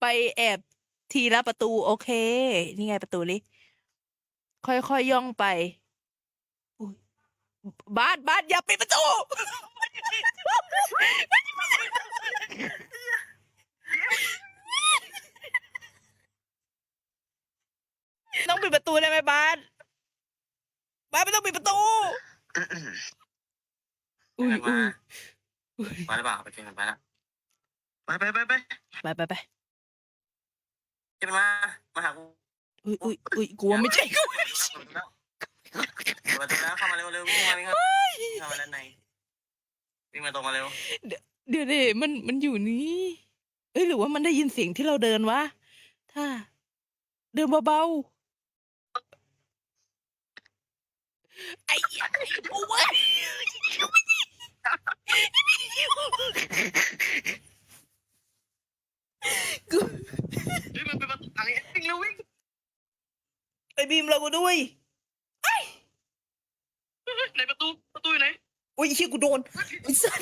ไปแอบทีละประตู โอเค นี่ไงประตูนี้ค่อยๆย่องไปอุ๊ยบาสบาสอย่าปิดประตูต้องปิดประตูได้ไหมบาสบาสไม่ต้องปิดประตูอุ้ยมาอุ้ยมาหรือเปล่าไปกินกันไปแล้วไปไปไปไปไปไปไป จะเป็นมามาหากูอุ้ยอุ้ยอุ้ยกลัวไม่ใช่กูเปิดประตูแล้วเข้ามาเร็วเร็ววิ่งมาวิ่งมาเข้ามาด้านในวิ่งมาตรงมาเร็วเดี๋ยวดิมันมันอยู่นี่เอ้ยหรือว่ามันได้ยินเสียงที่เราเดินวะถ้า เดินเบาๆไอ้ไอ้โอ้ยกู วิ่งมันเป็นประตูอะไรวิ่งเร็ววิ่ง ไอ้บีมเรากูด้วยไหนประตู ประตูอยู่ไหน โอ้ยเฮียกูโดนไอ้สัส